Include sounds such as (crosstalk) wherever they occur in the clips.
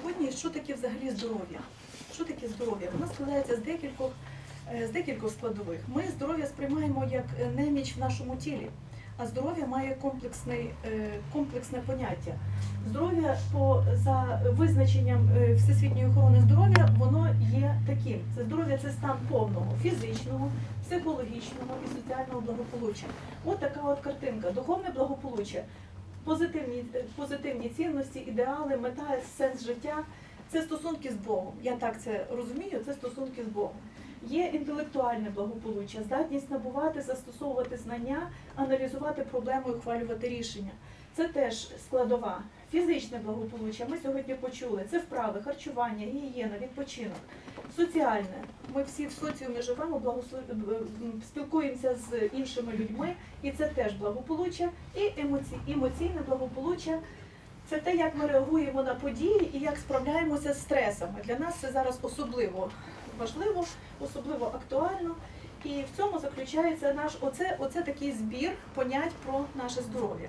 Сьогодні що таке взагалі здоров'я? Що таке здоров'я? Воно складається з декількох, е, з декількох складових. Ми здоров'я сприймаємо як е, неміч в нашому тілі, а здоров'я має е, комплексне поняття. Здоров'я по за визначенням Всесвітньої охорони здоров'я воно є таким. Це здоров'я це стан повного фізичного, психологічного і соціального благополуччя. От така от картинка. Духовне благополуччя позитивні, е, позитивні цінності, ідеали, мета, сенс життя це стосунки з Богом. Я так це розумію, це стосунки з Богом. Є інтелектуальне благополуччя, здатність набувати, застосовувати знання, аналізувати проблему і ухвалювати рішення. Це теж складова. Фізичне благополуччя ми сьогодні почули. Це вправи, харчування, гігієна, відпочинок. Соціальне. Ми всі в соціумі живемо, благослов... е, спілкуємося з іншими людьми, і це теж благополуччя. І емоці... емоційне благополуччя це те, як ми реагуємо на події і як справляємося з стресами. Для нас це зараз особливо важливо, особливо актуально. І в цьому заключається наш оце, оце такий збір понять про наше здоров'я.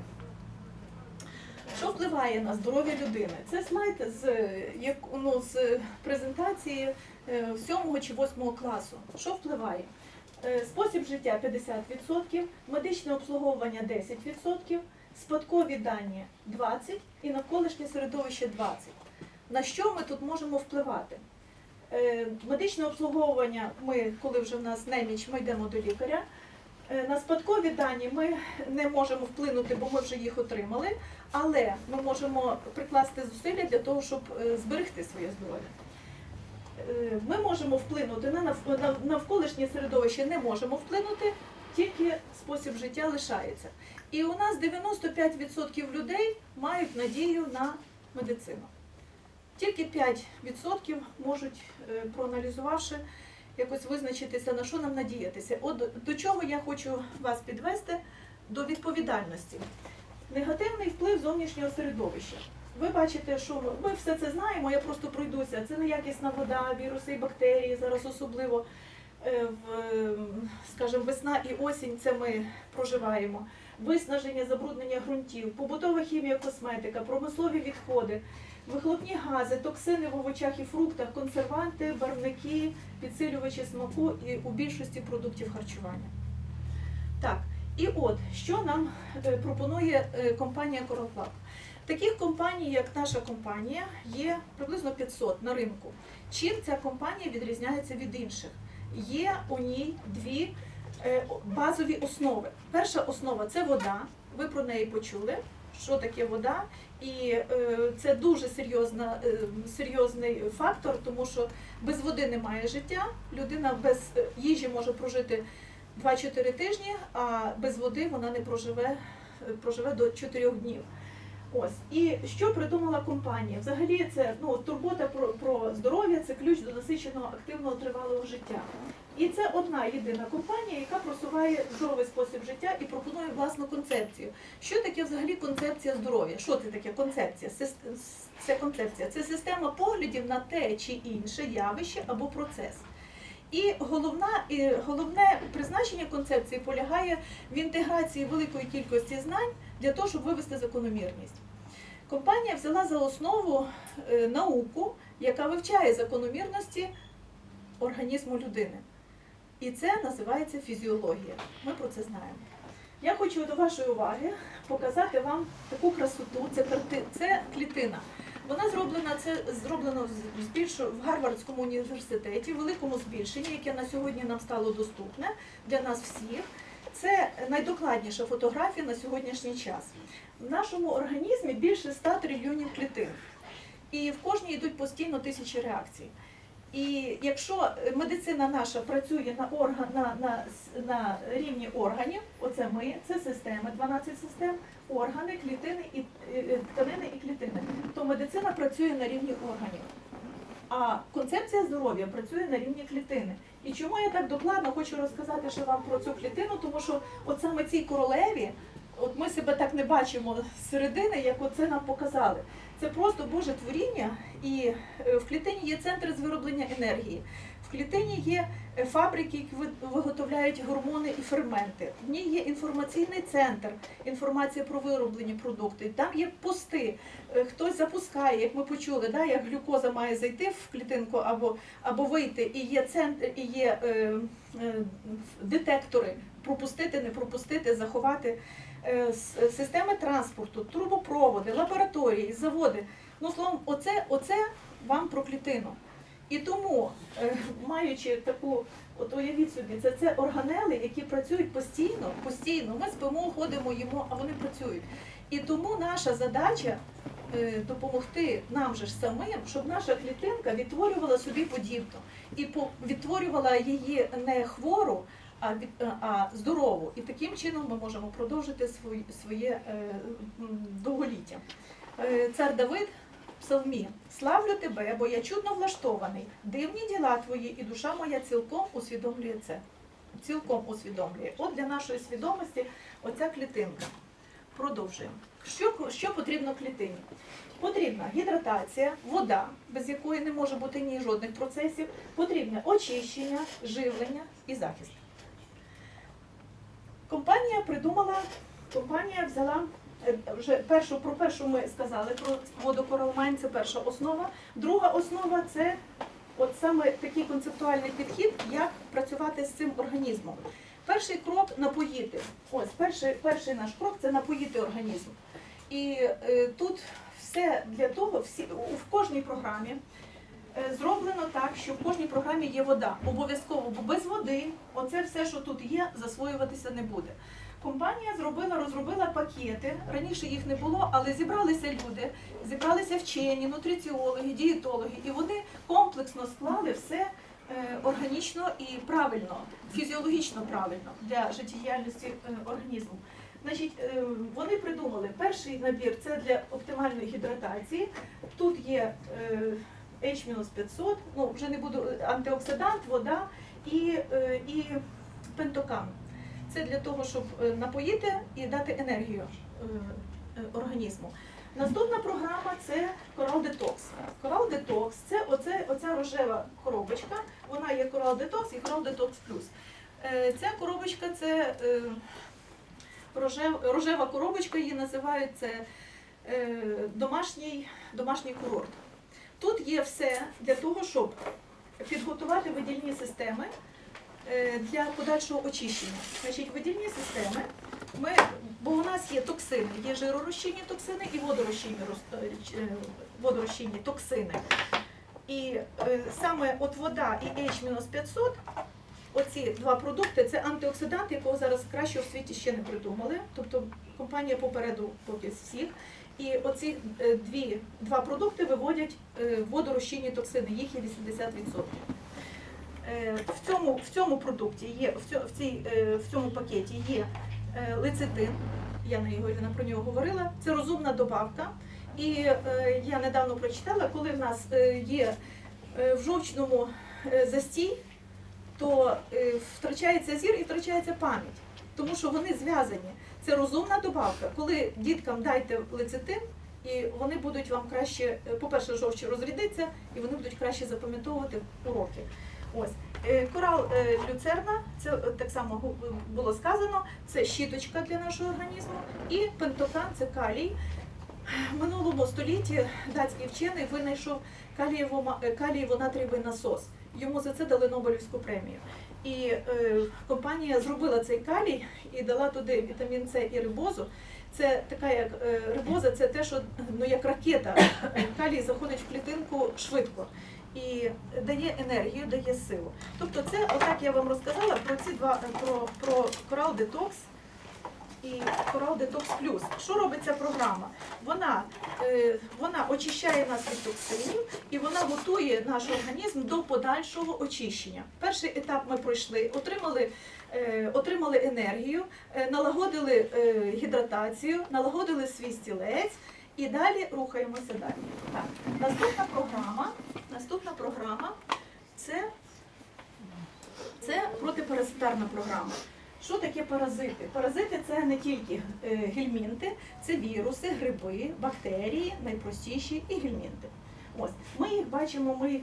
Що впливає на здоров'я людини? Це слайд з, е, як, ну, з презентації е, 7 чи 8 класу. Що впливає? Е, Спосіб життя 50%, медичне обслуговування 10%, спадкові дані 20% і навколишнє середовище 20%. На що ми тут можемо впливати? Е, Медичне обслуговування, ми, коли вже в нас неміч, ми йдемо до лікаря. Е, На спадкові дані ми не можемо вплинути, бо ми вже їх отримали, але ми можемо прикласти зусилля для того, щоб е, зберегти своє здоров'я. Е, Ми можемо вплинути на навколишнє середовище, не можемо вплинути, тільки спосіб життя лишається. І у нас 95% людей мають надію на медицину. Тільки 5% можуть, проаналізувавши, якось визначитися, на що нам надіятися. От до чого я хочу вас підвести до відповідальності. Негативний вплив зовнішнього середовища. Ви бачите, що ми все це знаємо, я просто пройдуся. Це неякісна вода, віруси і бактерії, зараз особливо е, скажімо, весна і осінь це ми проживаємо. Виснаження, забруднення ґрунтів, побутова хімія, косметика, промислові відходи, вихлопні гази, токсини в овочах і фруктах, консерванти, барвники, підсилювачі смаку і у більшості продуктів харчування. Так, і от що нам е, пропонує е, компанія Coral Таких компаній, як наша компанія, є приблизно 500 на ринку. Чим ця компанія відрізняється від інших? Є у ній дві е, базові основи. Перша основа це вода. Ви про неї почули, що таке вода, і е, це дуже серйозна, е, серйозний фактор, тому що без води немає життя. Людина без е, їжі може прожити 2-4 тижні, а без води вона не проживе, проживе до 4 днів. Ось і що придумала компанія? Взагалі, це ну турбота про, про здоров'я, це ключ до насиченого активного тривалого життя. І це одна єдина компанія, яка просуває здоровий спосіб життя і пропонує власну концепцію. Що таке взагалі концепція здоров'я? Що це таке концепція? Це концепція, це система поглядів на те чи інше явище або процес. І головна, і головне призначення концепції полягає в інтеграції великої кількості знань для того, щоб вивести закономірність. Компанія взяла за основу е, науку, яка вивчає закономірності організму людини. І це називається фізіологія. Ми про це знаємо. Я хочу до вашої уваги показати вам таку красоту. Це, це клітина. Вона зроблена, це зроблено в Гарвардському університеті, в великому збільшенні, яке на сьогодні нам стало доступне для нас всіх. Це найдокладніша фотографія на сьогоднішній час. В нашому організмі більше 100 трильйонів клітин. І в кожній йдуть постійно тисячі реакцій. І якщо медицина наша працює на орган на, на, на рівні органів, оце ми, це системи, 12 систем, органи, клітини і е, тканини і клітини, то медицина працює на рівні органів. А концепція здоров'я працює на рівні клітини. І чому я так докладно хочу розказати ще вам про цю клітину, тому що от саме цій королеві, от ми себе так не бачимо з середини, як оце нам показали. Це просто Боже творіння, і е, в клітині є центр з вироблення енергії. Клітині є фабрики, які виготовляють гормони і ферменти. В ній є інформаційний центр, інформація про вироблені продукти. Там є пости. Е, Хтось запускає, як ми почули, да, як глюкоза має зайти в клітинку або, або вийти, і є центр, і є е, е, детектори пропустити, не пропустити, заховати. Е, Системи транспорту, трубопроводи, лабораторії, заводи. Ну, словом, оце, оце вам про клітину. І тому, е, маючи таку, от уявіть собі, це, це органели, які працюють постійно, постійно. Ми спимо, ходимо, їмо, а вони працюють. І тому наша задача е, допомогти нам же ж самим, щоб наша клітинка відтворювала собі подібну і відтворювала її не хвору, а, е, а здорову. І таким чином ми можемо продовжити своє, своє довголіття. Цар Давид псалмі Славлю тебе, бо я чудно влаштований. Дивні діла твої, і душа моя цілком усвідомлює це. Цілком усвідомлює. От для нашої свідомості оця клітинка. Продовжуємо. Що, що потрібно клітині? Потрібна гідратація, вода, без якої не може бути ні жодних процесів. Потрібне очищення, живлення і захист. Компанія придумала, компанія взяла вже першу про першу ми сказали про водокоралмайн, це перша основа. Друга основа це от саме такий концептуальний підхід, як працювати з цим організмом. Перший крок напоїти. Ось перший, перший наш крок це напоїти організм. І е, тут все для того, всі в кожній програмі е, зроблено так, що в кожній програмі є вода. Обов'язково, бо без води оце все, що тут є, засвоюватися не буде. Компанія зробила, розробила пакети. Раніше їх не було, але зібралися люди, зібралися вчені, нутриціологи, дієтологи, і вони комплексно склали все е, органічно і правильно, фізіологічно правильно для життєдіяльності е, організму. Значить, е, вони придумали перший набір це для оптимальної гідратації. Тут є е, H-500, ну вже не буду антиоксидант, вода і, і пентокан. Це для того, щоб е, напоїти і дати енергію е, е, організму. Наступна програма це Coral Detox. Coral Detox це оце, оця рожева коробочка. Вона є Coral Detox і Detox Plus. Е, Ця коробочка це рожев, рожева коробочка, її називають це домашній, домашній курорт. Тут є все для того, щоб підготувати видільні системи для подальшого очищення. Значить, видільні системи, ми, бо у нас є токсини, є жиророзчинні токсини і водорозчинні, роз- е, е, водорозчинні токсини. І е, саме от вода і H-500, оці два продукти, це антиоксидант, якого зараз краще в світі ще не придумали. Тобто компанія попереду поки всіх. І оці е, дві, два продукти виводять е, водорозчинні токсини, їх є 80%. Е, В цьому, в цьому продукті є, в цій, е, в цьому пакеті є е, лецитин, Яна Ігорівна про нього говорила, це розумна добавка. І я недавно прочитала, коли в нас є в жовчному застій, то втрачається зір і втрачається пам'ять, тому що вони зв'язані. Це розумна добавка. Коли діткам дайте лецитин, і вони будуть вам краще, по-перше, жовчі розрядиться, і вони будуть краще запам'ятовувати уроки. Ось Е, корал е, люцерна, це так само було сказано. Це щіточка для нашого організму, і пентокан це калій. В минулому столітті датський вчений винайшов калієво- калієво-натрієвий насос. Йому за це дали Нобелівську премію. І е, компанія зробила цей калій і дала туди вітамін С і рибозу. Це така як е, рибоза, це те, що ну як ракета. Калій заходить в клітинку швидко і дає енергію, дає силу. Тобто, це отак я вам розказала про ці два про, про Coral Detox і Coral Detox Plus. Що робить ця програма? Вона, е, вона очищає нас від токсинів і вона готує наш організм до подальшого очищення. Перший етап ми пройшли, отримали, е, отримали енергію, е, налагодили е, гідратацію, налагодили свій стілець і далі рухаємося далі. Так. Наступна програма, наступна програма це, це протипаразитарна програма. Що таке паразити? Паразити це не тільки е, гельмінти, це віруси, гриби, бактерії, найпростіші і гельмінти. Ось ми їх бачимо ми їх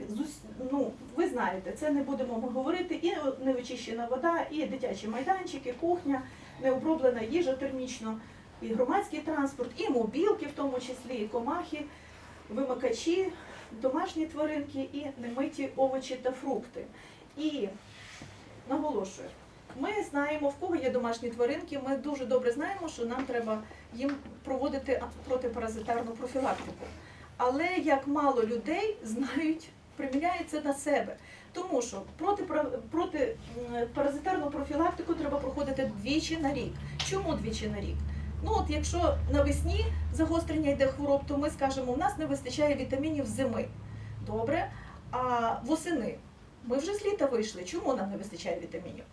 ну, ви знаєте, це не будемо ми говорити, і невичищена вода, і дитячі майданчики, кухня, необроблена їжа термічно, і громадський транспорт, і мобілки, в тому числі, і комахи, вимикачі, домашні тваринки, і немиті овочі та фрукти. І наголошую, ми знаємо, в кого є домашні тваринки, ми дуже добре знаємо, що нам треба їм проводити протипаразитарну профілактику. Але як мало людей знають, приміряють це на себе. Тому що проти, проти паразитарну профілактику треба проходити двічі на рік. Чому двічі на рік? Ну от якщо навесні загострення йде хвороб, то ми скажемо, у нас не вистачає вітамінів зими. Добре. А восени ми вже з літа вийшли. Чому нам не вистачає вітамінів?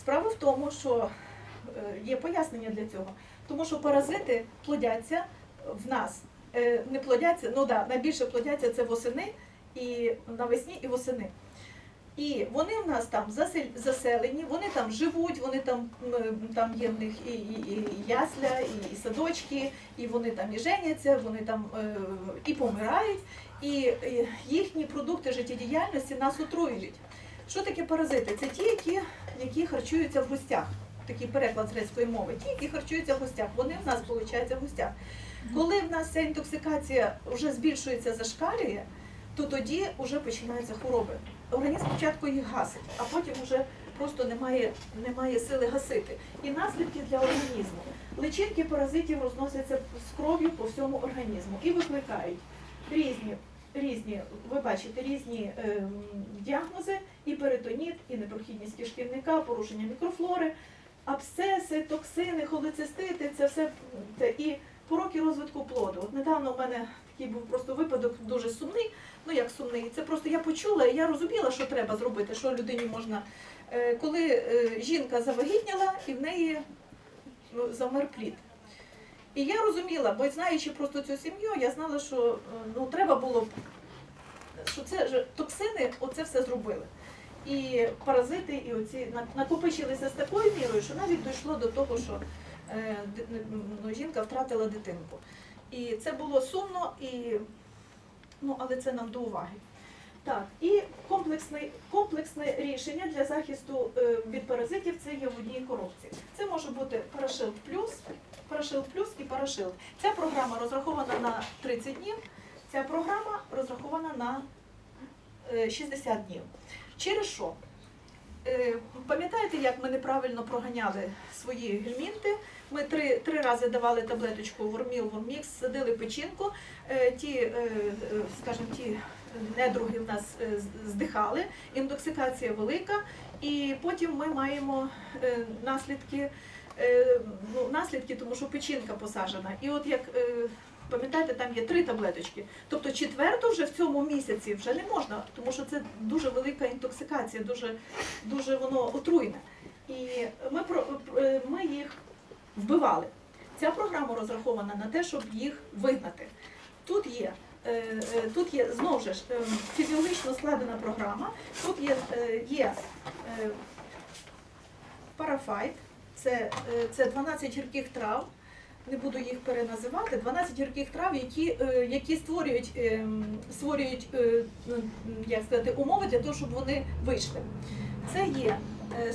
Справа в тому, що е, є пояснення для цього. Тому що паразити плодяться в нас. Е, Не плодяться, ну да, найбільше плодяться це восени і навесні і восени. І вони в нас там заселені, вони там живуть, вони там, там є в них і, і, і ясля, і, і садочки, і вони там і женяться, вони там е, і помирають, і, їхні продукти життєдіяльності нас отруюють. Що таке паразити? Це ті, які, які харчуються в гостях. Такий переклад з грецької мови. Ті, які харчуються в гостях, вони в нас виходять в гостях. Коли в нас ця інтоксикація вже збільшується, зашкалює, то тоді вже починаються хвороби. Організм спочатку їх гасить, а потім вже просто немає, немає сили гасити. І наслідки для організму. Личинки паразитів розносяться з кров'ю по всьому організму і викликають різні, різні ви бачите, різні ем, діагнози, і перитоніт, і непрохідність кишківника, порушення мікрофлори, абсцеси, токсини, холецистити, це все це і пороки розвитку плоду. От недавно в мене такий був просто випадок дуже сумний. Ну як сумний, це просто я почула, я розуміла, що треба зробити, що людині можна. Е, Коли е, жінка завагітніла і в неї ну, замер плід. І я розуміла, бо знаючи просто цю сім'ю, я знала, що е, ну, треба було, б, що це токсини, оце все зробили. І паразити, і оці накопичилися з такою мірою, що навіть дійшло до того, що ну, жінка втратила дитинку. І це було сумно, і, ну, але це нам до уваги. Так, і комплексне, комплексне рішення для захисту е, від паразитів це є в одній коробці. Це може бути Парашилд Плюс, Парашилд Плюс і Парашилд. Ця програма розрахована на 30 днів, ця програма розрахована на е, 60 днів. Через що? Е, Пам'ятаєте, як ми неправильно проганяли свої гельмінти? Ми три, три рази давали таблеточку Ворміл, Вормікс, садили печінку. Е, Ті, е, е, скажімо, ті недруги в нас здихали, інтоксикація велика, і потім ми маємо наслідки, ну, наслідки, тому що печінка посаджена. І от як пам'ятаєте, там є три таблеточки. Тобто четверту вже в цьому місяці вже не можна, тому що це дуже велика інтоксикація, дуже, дуже воно отруйне. І ми, про- ми їх вбивали. Ця програма розрахована на те, щоб їх вигнати. Тут є, е, е, тут є знову ж е, фізіологічно складена програма. Тут є, е, є парафайт, це, це 12 гірких трав. Не буду їх переназивати. 12 гірких трав, які, які створюють, е, створюють як сказати, умови для того, щоб вони вийшли. Це є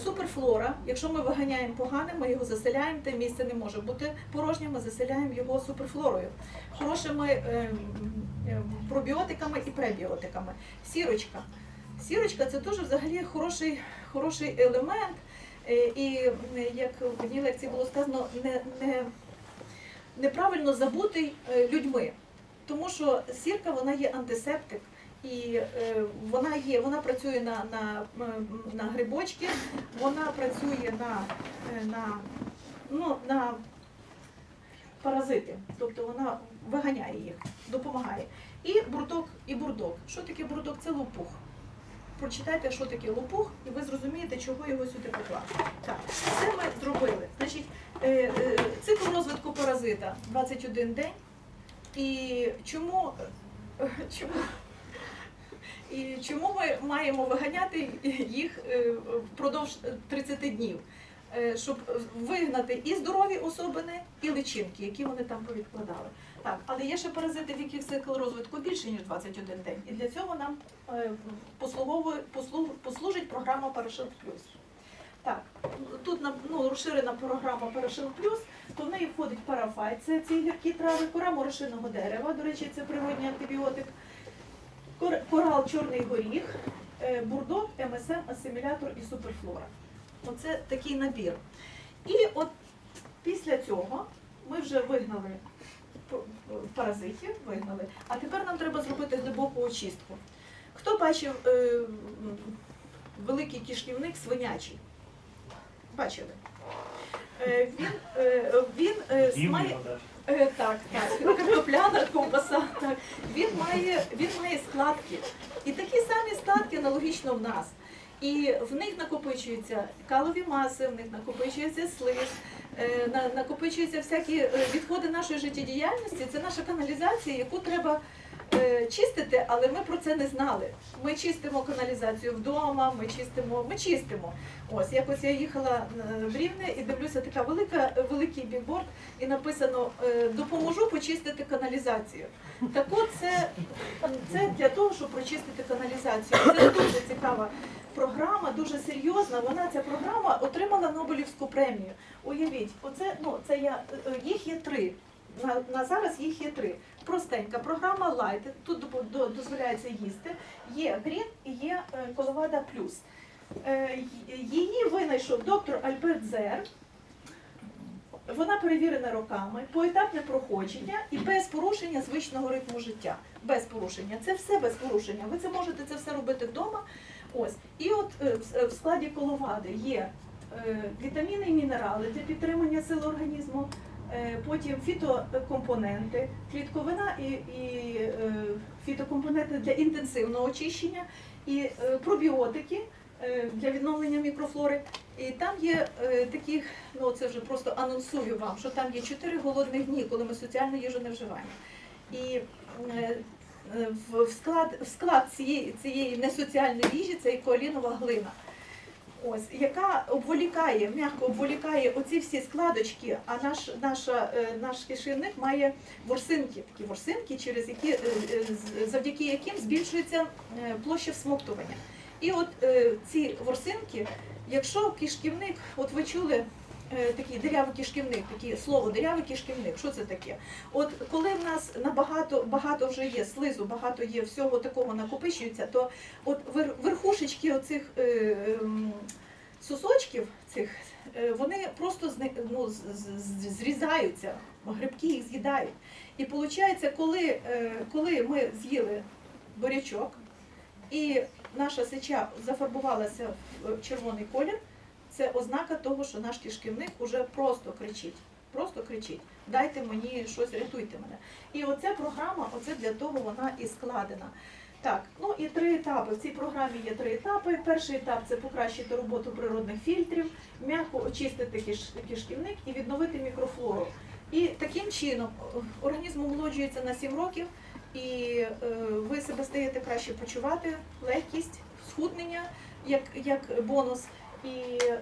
суперфлора. Якщо ми виганяємо погане, ми його заселяємо, те місце не може бути порожнім, ми заселяємо його суперфлорою, хорошими е, е, пробіотиками і пребіотиками. Сірочка. Сірочка це дуже взагалі хороший, хороший елемент. Е, І е, як в одній лекції було сказано, не, не, неправильно забутий е, людьми. Тому що сірка вона є антисептик. І е, вона є, вона працює на, на, на грибочки, вона працює на, е, на, ну, на паразити, тобто вона виганяє їх, допомагає. І бурдок, і бурдок. Що таке бурдок? Це лопух. Прочитайте, що таке лопух, і ви зрозумієте, чого його сюди покласти. Так, це ми зробили. Значить, е, е, цикл розвитку паразита 21 день. І чому, е, чому, і чому ми маємо виганяти їх е, впродовж 30 днів? Е, Щоб вигнати і здорові особини, і личинки, які вони там повідкладали. Так, але є ще паразити, в яких цикл розвитку більше, ніж 21 день. І для цього нам е, послужить програма Парашют Плюс. Так, тут ну, розширена програма Парашют Плюс, то в неї входить парафайт, це ці гіркі трави, кора морошиного дерева, до речі, це природній антибіотик, корал чорний горіх, е, бурдок, МСМ, асимілятор і суперфлора. Оце такий набір. І от після цього ми вже вигнали паразитів, вигнали, а тепер нам треба зробити глибоку очистку. Хто бачив е, великий кишківник свинячий? Бачили? Е, він е, він е, має. Е, Так, так, картопляна ковбаса. Так. Він має, він має складки. І такі самі складки аналогічно в нас. І в них накопичуються калові маси, в них накопичується слиз, е, на- накопичуються всякі е, відходи нашої життєдіяльності. Це наша каналізація, яку треба чистити, але ми про це не знали. Ми чистимо каналізацію вдома, ми чистимо, ми чистимо. Ось якось я їхала е, в Рівне і дивлюся, така велика, великий бікборд, і написано е, допоможу почистити каналізацію. Так от це, це для того, щоб прочистити каналізацію. Це дуже цікава програма, дуже серйозна. Вона ця програма отримала Нобелівську премію. Уявіть, оце ну це я е, їх є три. На, на зараз їх є три. Простенька програма Light, тут дозволяється їсти. Є Green і є е, Коловада Плюс. Е, Її винайшов доктор Альберт Зер. Вона перевірена роками, поетапне проходження і без порушення звичного ритму життя. Без порушення. Це все без порушення. Ви це можете це все робити вдома. Ось. І от е, в складі коловади є вітаміни і мінерали для підтримання сил організму, потім фітокомпоненти, клітковина і, і е, фітокомпоненти для інтенсивного очищення, і е, пробіотики е, для відновлення мікрофлори. І там є е, такі, ну це вже просто анонсую вам, що там є 4 голодних дні, коли ми соціальну їжу не вживаємо. І е, е, в склад, в склад цієї, цієї несоціальної їжі це і коалінова глина. Ось, яка обволікає, м'яко обволікає оці всі складочки, а наш, наша, е, наш кишівник має ворсинки, такі ворсинки, через які, е, е, завдяки яким збільшується площа всмоктування. І от ці ворсинки, якщо кишківник, от ви чули такий дирявий кишківник, таке слово дирявий кишківник, що це таке? От коли в нас набагато багато вже є слизу, багато є всього такого накопичується, то от верхушечки оцих е, ем, сосочків цих, е, вони просто ну, зрізаються, грибки їх з'їдають. І виходить, коли, е, коли ми з'їли бурячок, і наша сеча зафарбувалася в червоний колір, це ознака того, що наш кишківник уже просто кричить. Просто кричить, дайте мені щось, рятуйте мене. І оця програма, оце для того вона і складена. Так, ну і три етапи. В цій програмі є три етапи. Перший етап це покращити роботу природних фільтрів, м'яко очистити киш- кишківник і відновити мікрофлору. І таким чином організм омолоджується на 7 років, і е, ви себе стаєте краще почувати, легкість, схуднення як, як бонус. І е,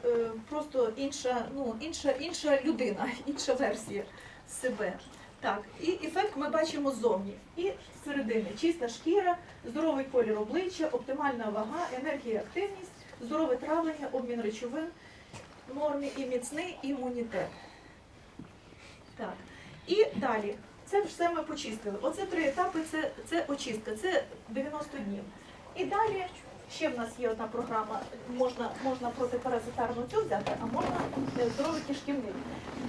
просто інша, ну, інша, інша людина, (laughs) інша версія себе. Так, і ефект ми бачимо ззовні. І зсередини чиста шкіра, здоровий колір обличчя, оптимальна вага, енергія, активність, здорове травлення, обмін речовин, нормі і міцний імунітет. Так. І далі. Це все ми почистили. Оце три етапи, це, це очистка, це 90 днів. І далі ще в нас є одна програма, можна, можна протипаразитарну цю взяти, а можна е, здоровий кишківник.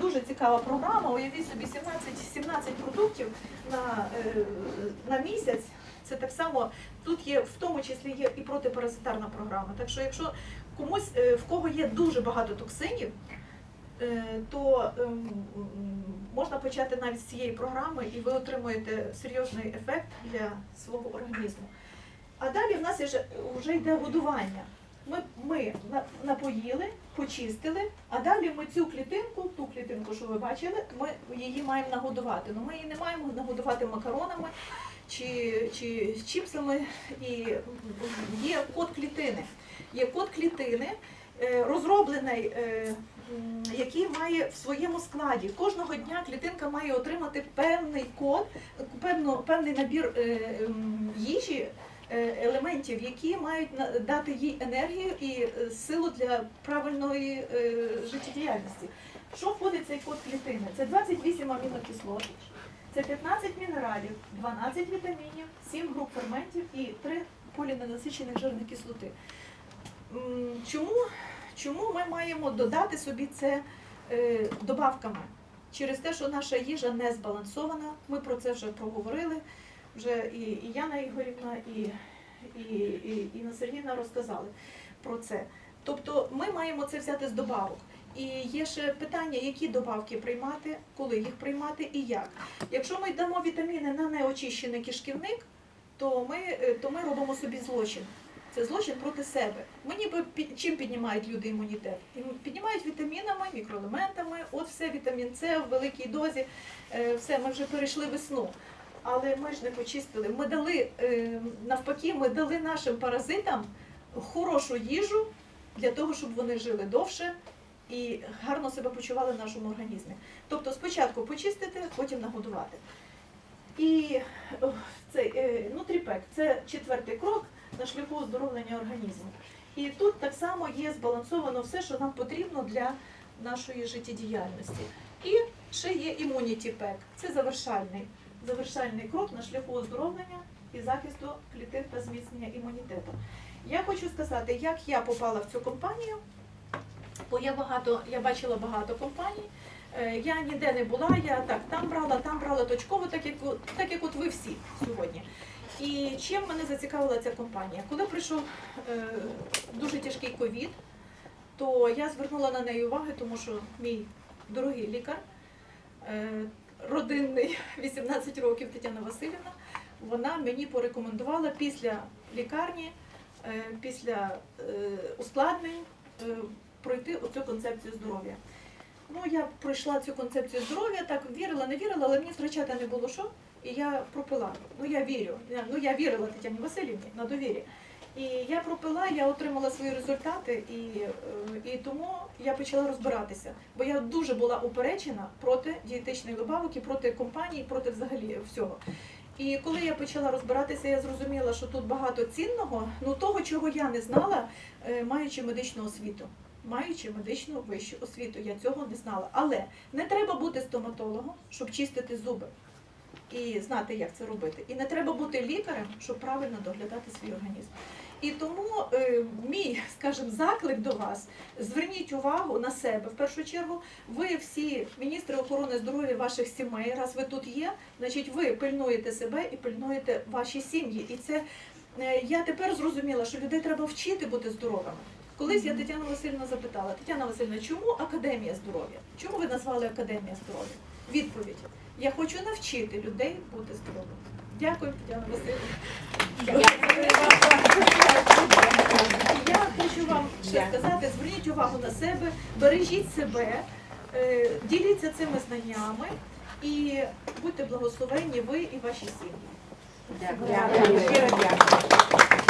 Дуже цікава програма. Уявіть собі 17, 17 продуктів на, е, на місяць. Це так само тут є, в тому числі є і протипаразитарна програма. Так що, якщо комусь е, в кого є дуже багато токсинів, то ем, можна почати навіть з цієї програми, і ви отримуєте серйозний ефект для свого організму. А далі в нас вже, йде годування. Ми, ми напоїли, почистили, а далі ми цю клітинку, ту клітинку, що ви бачили, ми її маємо нагодувати. Ну ми її не маємо нагодувати макаронами чи, чи чіпсами. І є код клітини. Є код клітини, е, розроблений е, який має в своєму складі. Кожного дня клітинка має отримати певний код, певний набір е, їжі, елементів, які мають дати їй енергію і е, силу для правильної е, життєдіяльності. Що входить в цей код клітини? Це 28 амінокислот, це 15 мінералів, 12 вітамінів, 7 груп ферментів і 3 поліненасичених жирних кислоти. Чому, чому ми маємо додати собі це е, добавками? Через те, що наша їжа не збалансована, ми про це вже проговорили. Вже і, і Яна Ігорівна, і, і, і Інна Сергійовна розказали про це. Тобто ми маємо це взяти з добавок. І є ще питання, які добавки приймати, коли їх приймати і як. Якщо ми йдемо вітаміни на неочищений кишківник, то ми, е, то ми робимо собі злочин. Це злочин проти себе. Ми ніби чим піднімають люди імунітет? Піднімають вітамінами, мікроелементами, от все вітамін С в великій дозі, е, все, ми вже перейшли весну. Але ми ж не почистили. Ми дали е, навпаки, ми дали нашим паразитам хорошу їжу для того, щоб вони жили довше і гарно себе почували в нашому організмі. Тобто спочатку почистити, потім нагодувати. І цей е, нутріпек це четвертий крок на шляху оздоровлення організму. І тут так само є збалансовано все, що нам потрібно для нашої життєдіяльності. І ще є Pack. Це завершальний, завершальний крок на шляху оздоровлення і захисту клітин та зміцнення імунітету. Я хочу сказати, як я попала в цю компанію, бо я багато, я бачила багато компаній. Е, Я ніде не була, я так там брала, там брала точково, так як, так як от ви всі сьогодні. І чим мене зацікавила ця компанія? Коли прийшов е, дуже тяжкий ковід, то я звернула на неї уваги, тому що мій дорогий лікар, е, родинний (laughs) 18 років Тетяна Васильівна, вона мені порекомендувала після лікарні, е, після е, ускладнень е, пройти оцю концепцію здоров'я. Ну, я пройшла цю концепцію здоров'я, так вірила, не вірила, але мені втрачати не було що. І я пропила. Ну я вірю. Ну я вірила Тетяні Васильівні на довірі. І я пропила, я отримала свої результати, і, е, і тому я почала розбиратися. Бо я дуже була упереджена проти дієтичних добавок і проти компаній, проти взагалі всього. І коли я почала розбиратися, я зрозуміла, що тут багато цінного, ну того, чого я не знала, е, маючи медичну освіту. Маючи медичну вищу освіту, я цього не знала. Але не треба бути стоматологом, щоб чистити зуби і знати, як це робити. І не треба бути лікарем, щоб правильно доглядати свій організм. І тому е, мій, скажімо, заклик до вас: зверніть увагу на себе. В першу чергу, ви всі міністри охорони здоров'я ваших сімей, раз ви тут є, значить ви пильнуєте себе і пильнуєте ваші сім'ї. І це е, я тепер зрозуміла, що людей треба вчити бути здоровими. Колись я Тетяну Васильівну запитала, Тетяна Васильівна, чому академія здоров'я? Чому ви назвали академія здоров'я? Відповідь: я хочу навчити людей бути здоровими. Дякую, Тетяна Васильівна. Я хочу вам ще сказати, зверніть увагу на себе, бережіть себе, е, діліться цими знаннями і будьте благословенні ви і ваші сім'ї. Дякую. Дякую.